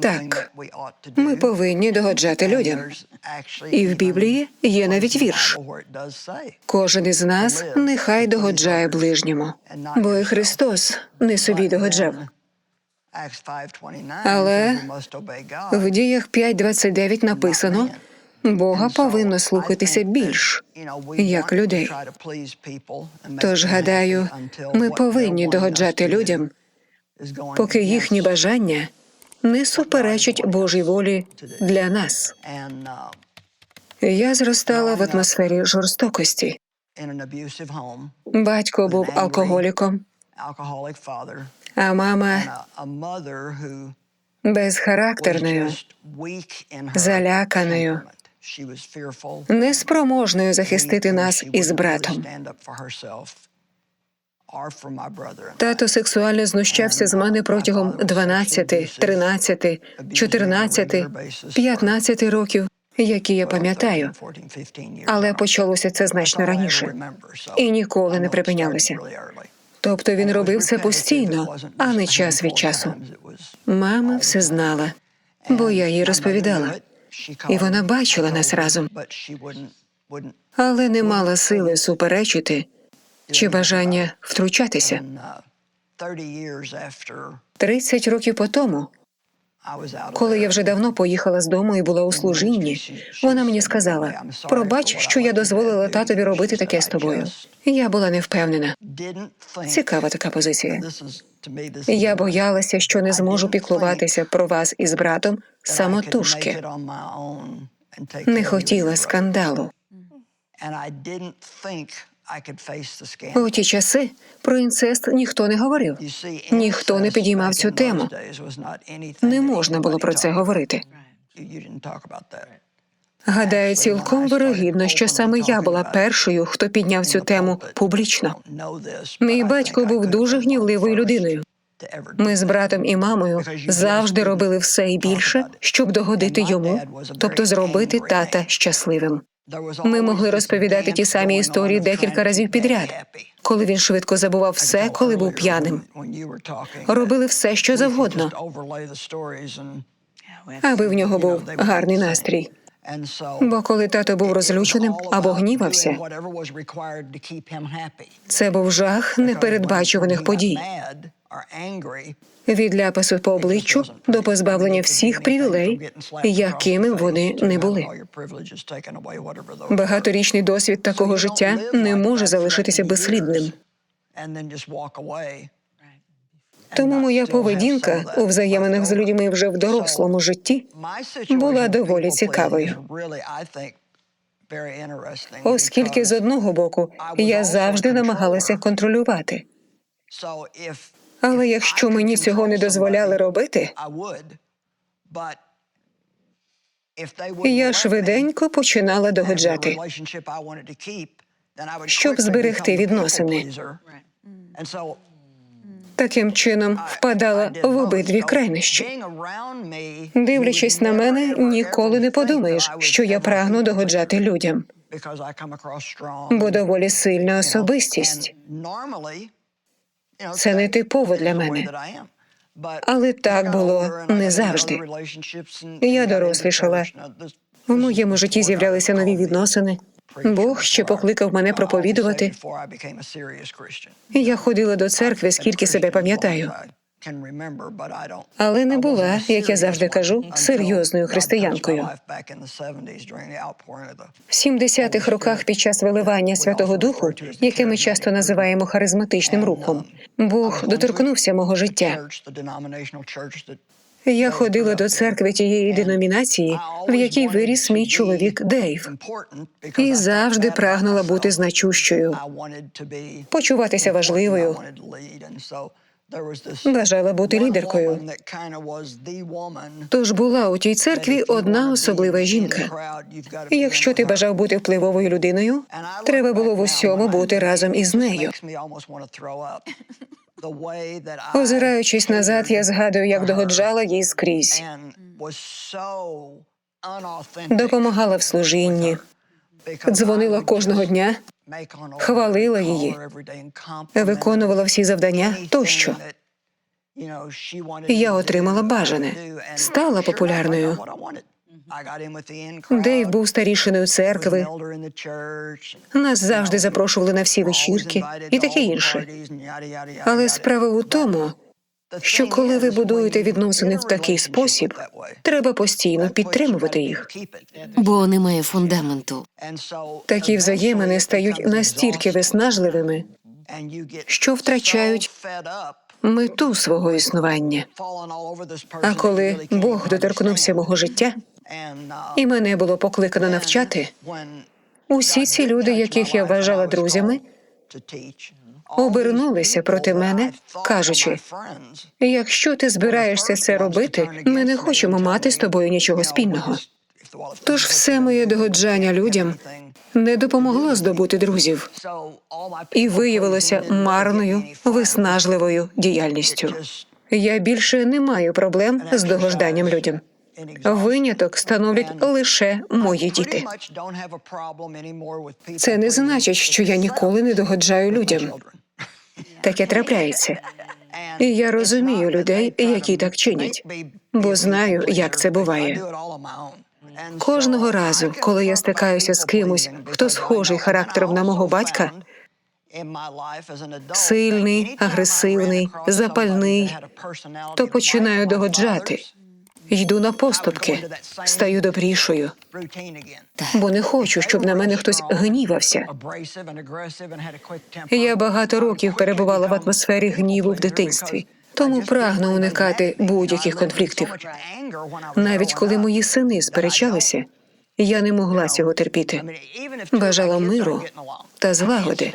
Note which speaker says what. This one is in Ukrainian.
Speaker 1: Так, ми повинні догоджати людям. І в Біблії є навіть вірш. Кожен із нас нехай догоджає ближньому, бо і Христос не собі догоджав.
Speaker 2: Але
Speaker 1: В діях 5.29 написано, Бога повинно слухатися більш, як людей. Тож, гадаю, ми повинні догоджати людям, поки їхні бажання не суперечать Божій волі для нас. Я зростала в атмосфері жорстокості. Батько був алкоголіком, а мама безхарактерною, заляканою, неспроможною захистити нас із братом. Тато сексуально знущався з мене протягом 12, 13, 14, 15 років, які я пам'ятаю. Але почалося це значно раніше і ніколи не припинялося. Тобто він робив це постійно, а не час від часу. Мама все знала, бо я їй розповідала, і вона бачила нас разом, але не мала сили суперечити чи бажання втручатися. 30 років по тому, коли я вже давно поїхала з дому і була у служінні, вона мені сказала: пробач, що я дозволила татові робити таке з тобою. Я була не впевнена. Цікава така позиція. Я боялася, що не зможу піклуватися про вас із братом самотужки. Не хотіла скандалу. У ті часи про інцест ніхто не говорив.
Speaker 2: Ніхто не підіймав цю тему.
Speaker 1: Не можна було про це говорити. Гадаю, цілком вирогідно, що саме я була першою, хто підняв цю тему публічно. Мій батько був дуже гнівливою людиною. Ми з братом і мамою завжди робили все і більше, щоб догодити йому, тобто зробити тата щасливим. Ми могли розповідати ті самі історії декілька разів підряд, коли він швидко забував все, коли був п'яним. Робили все, що завгодно, аби в нього був гарний настрій. Бо коли тато був розлюченим або гнівався, це був жах непередбачуваних подій. Від ляпасу по обличчю до позбавлення всіх привілей, якими вони не були. Багаторічний досвід такого життя не може залишитися безслідним. Тому моя поведінка у взаєминах з людьми вже в дорослому житті була доволі цікавою. Оскільки з одного боку я завжди намагалася контролювати. Але якщо мені цього не дозволяли робити, я швиденько починала догоджати, щоб зберегти відносини. Таким чином впадала в обидві крайнощі. Дивлячись на мене, ніколи не подумаєш, що я прагну догоджати людям, бо доволі сильна особистість. Це не типово для мене. Але так було не завжди. Я дорослішала. В моєму житті з'являлися нові відносини. Бог ще покликав мене проповідувати. Я ходила до церкви, скільки себе пам'ятаю, але не була, як я завжди кажу, серйозною християнкою. В 70-х роках під час виливання Святого Духу, яке ми часто називаємо харизматичним рухом, Бог доторкнувся мого життя. Я ходила до церкви тієї деномінації, в якій виріс мій чоловік Дейв, і завжди прагнула бути значущою, почуватися важливою. Бажала бути лідеркою. Тож була у тій церкві одна особлива жінка. І якщо ти бажав бути впливовою людиною, треба було в усьому бути разом із нею. Озираючись назад, я згадую, як догоджала їй скрізь. Допомагала в служінні, дзвонила кожного дня, хвалила її, виконувала всі завдання тощо. Я отримала бажане, стала популярною. Дейв був старішиною церкви, нас завжди запрошували на всі вечірки і таке інше. Але справа у тому, що коли ви будуєте відносини в такий спосіб, треба постійно підтримувати їх.
Speaker 3: бо немає фундаменту.
Speaker 1: Такі взаємини стають настільки виснажливими, що втрачають мету свого існування. А коли Бог доторкнувся мого життя, і мене було покликано навчати, усі ці люди, яких я вважала друзями, обернулися проти мене, кажучи: якщо ти збираєшся це робити, ми не хочемо мати з тобою нічого спільного. Тож все моє догоджання людям не допомогло здобути друзів і виявилося марною, виснажливою діяльністю. Я більше не маю проблем з догоджанням людям. Виняток становлять лише мої діти. Це не значить, що я ніколи не догоджаю людям. Таке трапляється. І я розумію людей, які так чинять, бо знаю, як це буває. Кожного разу, коли я стикаюся з кимось, хто схожий характером на мого батька, сильний, агресивний, запальний, то починаю догоджати. Йду на поступки, стаю добрішою, бо не хочу, щоб на мене хтось гнівався. Я багато років перебувала в атмосфері гніву в дитинстві, тому прагну уникати будь-яких конфліктів. Навіть коли мої сини сперечалися, я не могла цього терпіти. Бажала миру та злагоди.